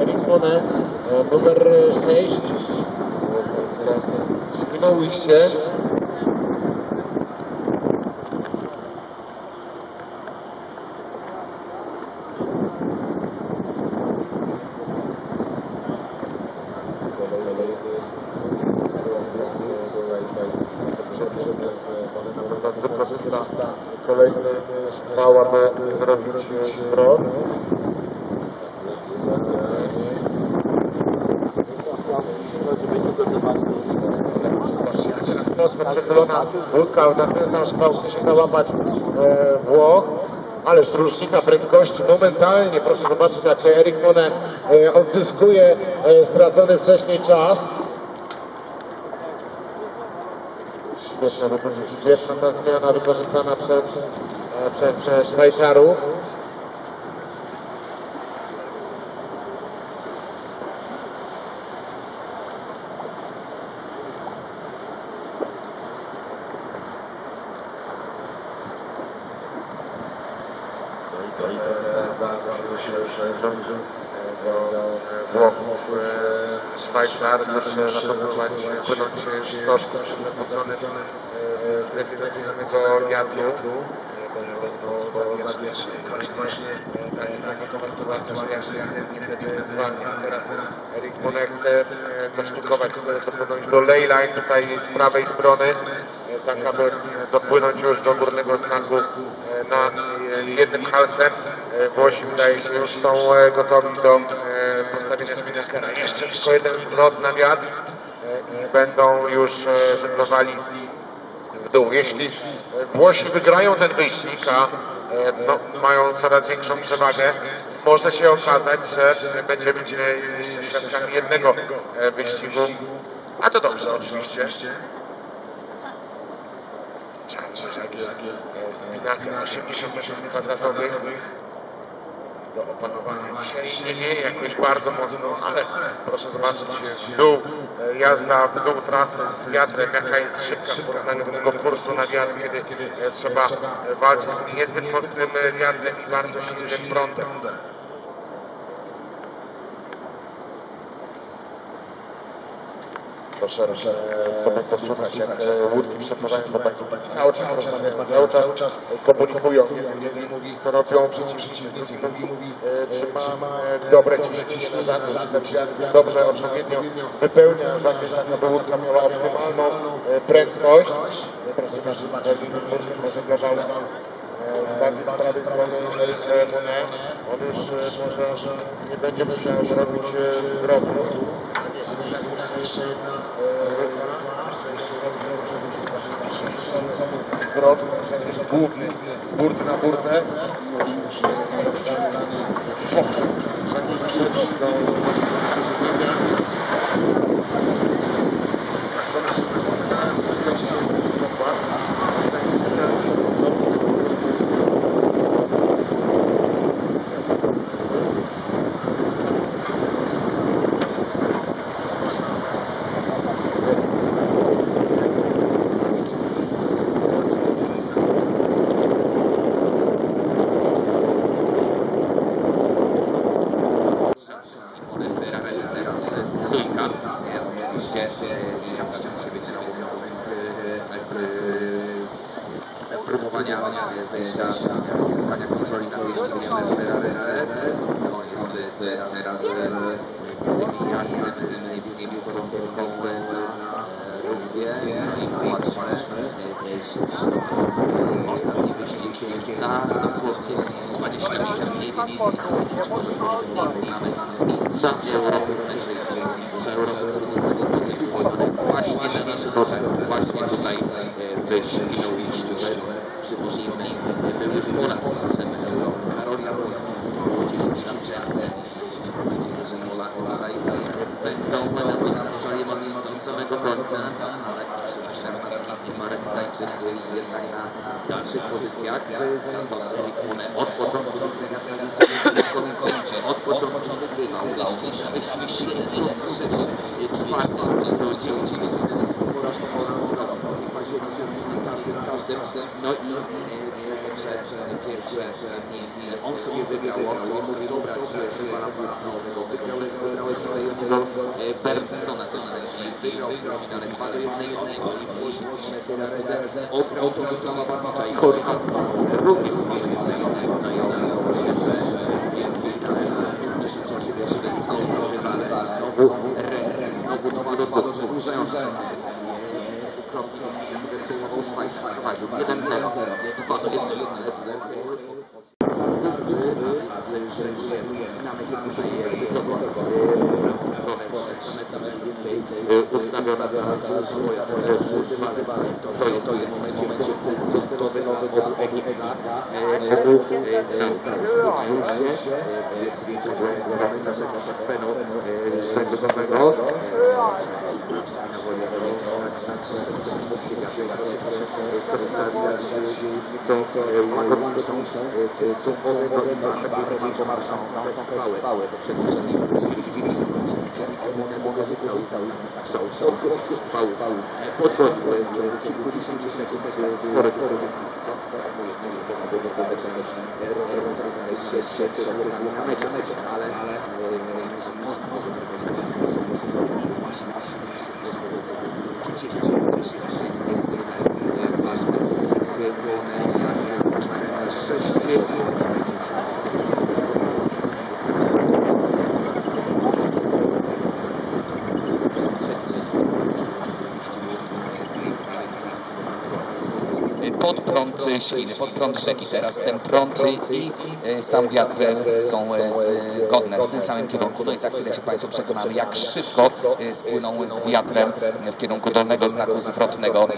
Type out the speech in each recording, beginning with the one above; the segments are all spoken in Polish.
Erikone, numer 6. Świnoujście. Wykorzysta strzał, aby zrobić zwrot. Zobaczcie, teraz mocno przechylona łódka, na ten sam szkwał chce się załapać e, Włoch. Ależ różnica prędkości momentalnie, proszę zobaczyć jak Erik Mone e, odzyskuje e, stracony wcześniej czas. Świetna, wypoczynka, świetna ta zmiana wykorzystana przez, e, przez, Szwajcarów. No do e, Szwajcar zaczął pływać, płynąć w stożku przewrócony w strefie tak zwanego wiatru. Bo zabierz, właśnie, właśnie. Teraz Erik chce dosztukować, chce do leyline tutaj z prawej strony, tak aby dopłynąć już do górnego znaku e, na e, jednym halsem. E, Włosi wydaje się już są gotowi do postawienia spinakera. Jeszcze tylko jeden zwrot na wiatr i będą już żeglowali w dół. Jeśli Włosi wygrają ten wyścig, a e, no, mają coraz większą przewagę, może się okazać, że będziemy e, świadkami jednego e, wyścigu. A to dobrze oczywiście. Spinaka 80 metrów kwadratowych do opanowania. Dzisiaj nie jakoś bardzo mocno, ale proszę zobaczyć w dół, e, jazda w dół trasy z wiatrem, jaka jest szybka w porównaniu do tego kursu na wiatr, kiedy e, trzeba e, walczyć z niezbyt mocnym wiatrem i bardzo silnym prądem. Proszę e, sobie posłuchać, jak e, łódki przepływają po takim cały czas rozmawiają, cały czas komunikują. Jeden mówi, co robią przeciwnicy, drugi mówi, e, czy mam e, dobre ciśnienie na żagle, czy ten wiatr dobrze, odpowiednio wypełnia żagle, tak aby łódka miała optymalną e, prędkość. E, Proszę jak kurs węglarza e, bardziej z prawej strony Monet. On już e, może nie będzie musiał robić e, jedna zwrot, główny z burty na burtę. przez Simone Ferrarese teraz E, Oczywiście e, ściąga przez siebie ten obowiązek e, e, próbowania e, wejścia, uzyskania kontroli nad wyścigiem Ferrarese. No jest e, teraz wybijany w niebie koronówkowy na rufie. No i patrzmy, e, ostatni wyścig za dosłownie 27 mniej więcej, być może troszkę mniej poznamy mistrza Europy w racing, mistrza Europy, który zostanie tytułowany właśnie na naszych oczach, właśnie tutaj e, w Świnoujściu. Przypomnijmy, był już Polak mistrzem Europy, Karol Jabłoński, było 10 lat temu, jeśli o że Polacy tutaj będą na zakończenie walczyć do samego końca. Marek Krzysztof Hermacki i Marek Stańczyk jednak na dalszych pozycjach. Za to Erik Mune od początku wygrywa znakomicie. Od początku wygrywał. Wyścig, wyścig, drugi, trzeci, czwarty. Wrócił i zwyciężył porażkę po round w fazie każdy z każdym. No i e, pierwsze, pierwsze miejsce. On sobie wygrał, on sobie mógł dobrać rywala głównego. Wygrał, wygrał ekipę Joniego Bernsona ze Szwecji. Wygrał w finale 2 do 1 i Włosi Simone Ferrarese ograł Tomisława Basicza i Chorwacką również 2 do 1. No i okazało się, że w wielkim finale w trzecim czasie jeszcze rywale znowu remisy, znowu 2 do 2 Szwajcar, prowadził 1-0, 2 do 1. Wspinamy się tutaj wysoko ustawiona dla. To jest, to jest w momencie, będzie docelowy nowy obu. Obu zatrzymają się, w stronę naszego akwenu troszeczkę co łagodniejszą, nadzieję, że będzie marszał bez chwały. To przedłużenie mogę wystał strzał chwały podgonił w ciągu kilkudziesięciu sekund spore dystanse. Co? Mój było dostatecznie rozrobione znaleźć się przed kierownikami na mecie, ale można może też jest ważne. Pod prąd Świny, pod prąd rzeki teraz. Ten prąd i e, sam wiatr są e, zgodne w tym samym kierunku. No i za chwilę się Państwo przekonamy, jak szybko e, spłyną z wiatrem w kierunku dolnego znaku zwrotnego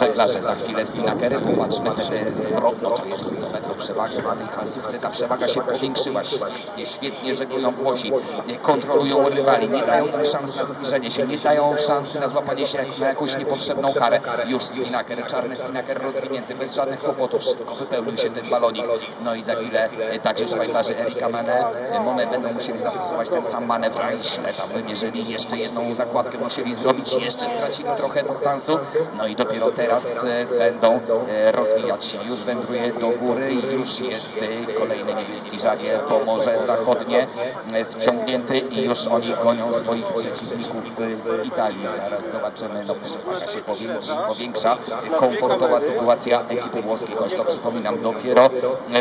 żeglarze. Za chwilę spinakery, popatrzmy, ten zwrot, no to jest 100 metrów przewagi na tej falsówce. Ta przewaga się powiększyła świetnie, świetnie żeglują Włosi, kontrolują rywali, nie dają im szans na zbliżenie się, nie dają szansy na złapanie się na jakąś niepotrzebną karę. Już spinaker, czarny spinaker rozwinięty, bez żadnych kłopotów, szybko wypełnił się ten balonik. No i za chwilę także Szwajcarzy Erika Mane, Mone będą musieli zastosować ten sam manewr i źle tam wymierzyli. Jeszcze jedną zakładkę musieli zrobić, jeszcze stracili trochę dystansu. No i dopiero teraz będą rozwijać. Już wędruje do góry i już jest kolejny niebieski żagiel po Morze Zachodnie wciągnięty i już oni gonią swoich przeciwników z Italii. Zaraz zobaczymy, no przewaga się powiększa, powiększa. komfortowa sytuacja ekipy włoskiej, choć to przypominam, dopiero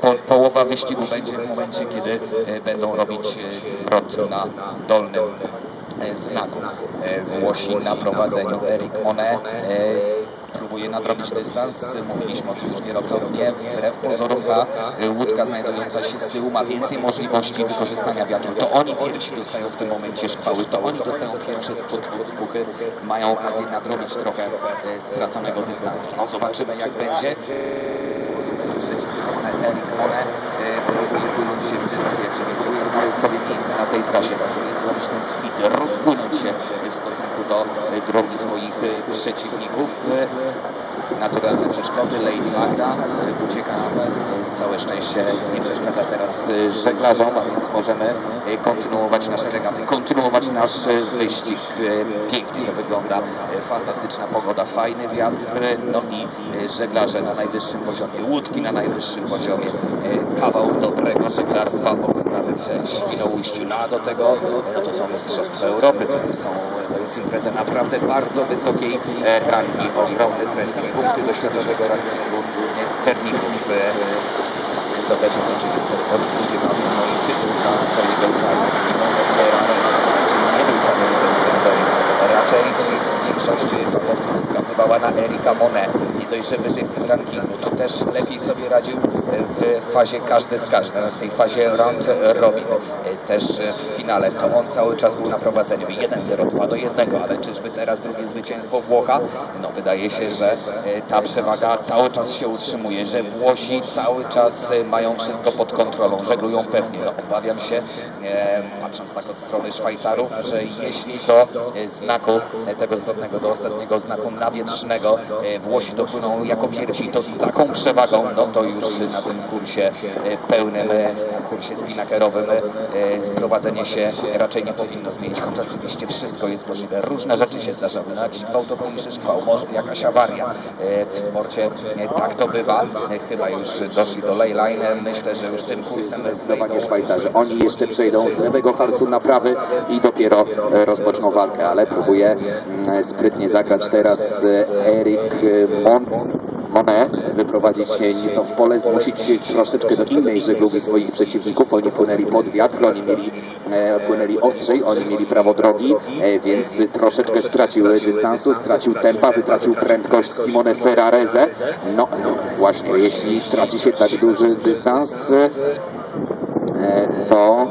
po, połowa wyścigu będzie w momencie, kiedy będą robić zwrot na dolnym znaku. Włosi na prowadzeniu Erik Mone próbuje nadrobić dystans. Mówiliśmy o tym już wielokrotnie. Wbrew pozorom ta łódka znajdująca się z tyłu ma więcej możliwości wykorzystania wiatru. To oni pierwsi dostają w tym momencie szkwały, to oni dostają pierwsze podbuchy, mają okazję nadrobić trochę straconego dystansu. No zobaczymy jak będzie. Przeciwko Erik Mone próbuje płynąć się w czystym wietrze, próbuje znaleźć sobie miejsce na tej trasie, próbuje zrobić ten split, rozpłynąć się w stosunku do drogi swoich przeciwników. Naturalne przeszkody, Lady Magda ucieka, całe szczęście nie przeszkadza teraz żeglarzom, a więc możemy kontynuować nasze regaty, kontynuować nasz wyścig. Pięknie to wygląda, fantastyczna pogoda, fajny wiatr, no i żeglarze na najwyższym poziomie, łódki na najwyższym poziomie, kawał dobrego żeglarstwa oglądamy w Świnoujściu, no a do tego no to są Mistrzostwa Europy, to, są, to jest impreza naprawdę bardzo wysokiej rangi, ogromny prestiż, punkty do światowego rankingu sterników. To też jest oczywiste. Oczywiście no, no i tytuł Ferrarese, czyli nie był raczej większość fachowców wskazywała na Erika Monet. Nie dość, że wyżej w tym rankingu, to też lepiej sobie radził w fazie każdy z każdym, w tej fazie round robin. Też w finale to on cały czas był na prowadzeniu 1-0, 2 do 1, ale czyżby teraz drugie zwycięstwo Włocha? No wydaje się, że ta przewaga cały czas się utrzymuje, że Włosi cały czas mają wszystko pod kontrolą, żeglują pewnie. No, obawiam się, e, patrząc tak od strony Szwajcarów, że jeśli e, znaku e, tego zwrotnego, do ostatniego znaku nawietrznego e, Włosi dopłyną jako pierwsi, to z taką przewagą, no to już na tym kursie e, pełnym, e, na kursie spinakerowym e, sprowadzenie się raczej nie powinno zmienić, choć oczywiście wszystko jest możliwe. Różne rzeczy się zdarzały, no jakiś gwałtowniejszy szkwał, może jakaś awaria e, w sporcie, e, tak to bywa. E, Chyba już doszli do leyline, myślę, że już tym kursem zdecydowanie Szwajcarzy. Oni jeszcze przejdą z lewego harsu na prawy i dopiero e, rozpoczną walkę, ale próbuje mm, sprytnie zagrać teraz e, Erik e, Mon. Monet wyprowadzić się nieco w pole, zmusić troszeczkę do innej żeglugi swoich przeciwników. Oni płynęli pod wiatr, oni mieli, e, płynęli ostrzej, oni mieli prawo drogi, e, więc troszeczkę stracił dystansu, stracił tempa, wytracił prędkość Simone Ferrarese. No właśnie, jeśli traci się tak duży dystans, e, to,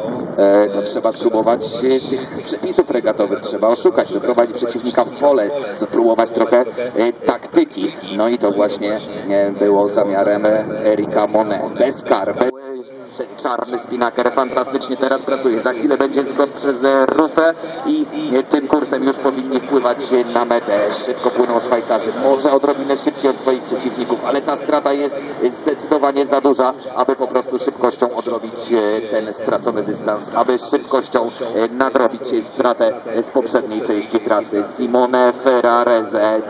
to trzeba spróbować e, tych przepisów regatowych, trzeba oszukać, wyprowadzić przeciwnika w pole, spróbować trochę e, taktyki. No i to właśnie e, było zamiarem Erika Monet. Bez kar, bez... Czarny spinaker fantastycznie teraz pracuje. Za chwilę będzie zwrot przez e, Rufę i e, tym kursem już powinni wpływać e, na metę. Szybko płyną Szwajcarzy. Może odrobinę szybciej od swoich przeciwników, ale ta strata jest zdecydowanie za duża, aby po prostu szybkością odrobić ten stracony dystans, aby szybkością nadrobić stratę z poprzedniej części trasy. Simone Ferrarese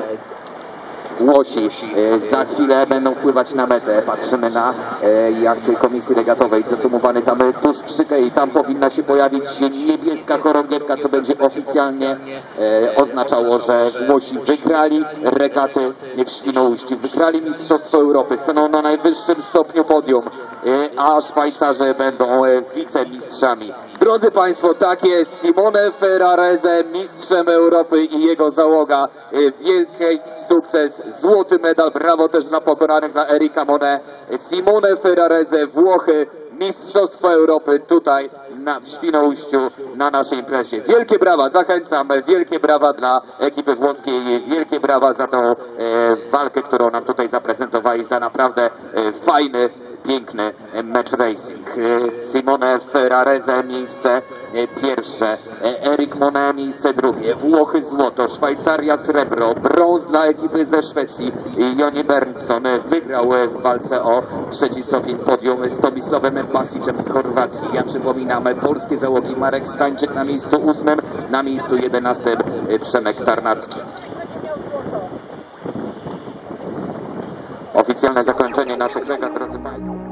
Włosi e, za chwilę będą wpływać na metę. Patrzymy na e, jachty komisji regatowej, zatrzymowany tam tuż przy kei. Tam powinna się pojawić niebieska chorągiewka, co będzie oficjalnie e, oznaczało, że Włosi wygrali regaty w Świnoujściu, wygrali Mistrzostwo Europy, staną na najwyższym stopniu podium, a Szwajcarze będą wicemistrzami. Drodzy Państwo, tak jest. Simone Ferrarese, mistrzem Europy i jego załoga. Y, Wielki sukces, złoty medal. Brawo też dla pokonanych dla Erika Monet. Simone Ferrarese, Włochy, Mistrzostwo Europy tutaj na, w Świnoujściu na naszej imprezie. Wielkie brawa, zachęcam. Wielkie brawa dla ekipy włoskiej. Wielkie brawa za tą e, walkę, którą nam tutaj zaprezentowali, za naprawdę e, fajny piękny mecz racing. E, Simone Ferrarese miejsce e, pierwsze, e, Erik Monet miejsce drugie, Włochy złoto, Szwajcaria srebro, brąz dla ekipy ze Szwecji. Joni Bernson wygrał w walce o trzeci stopień podium z Tomisławem Basicem z Chorwacji. Ja przypominam, polskie załogi Marek Stańczyk na miejscu ósmym, na miejscu jedenastym Przemek Tarnacki. Oficjalne zakończenie naszych regat, drodzy Państwo.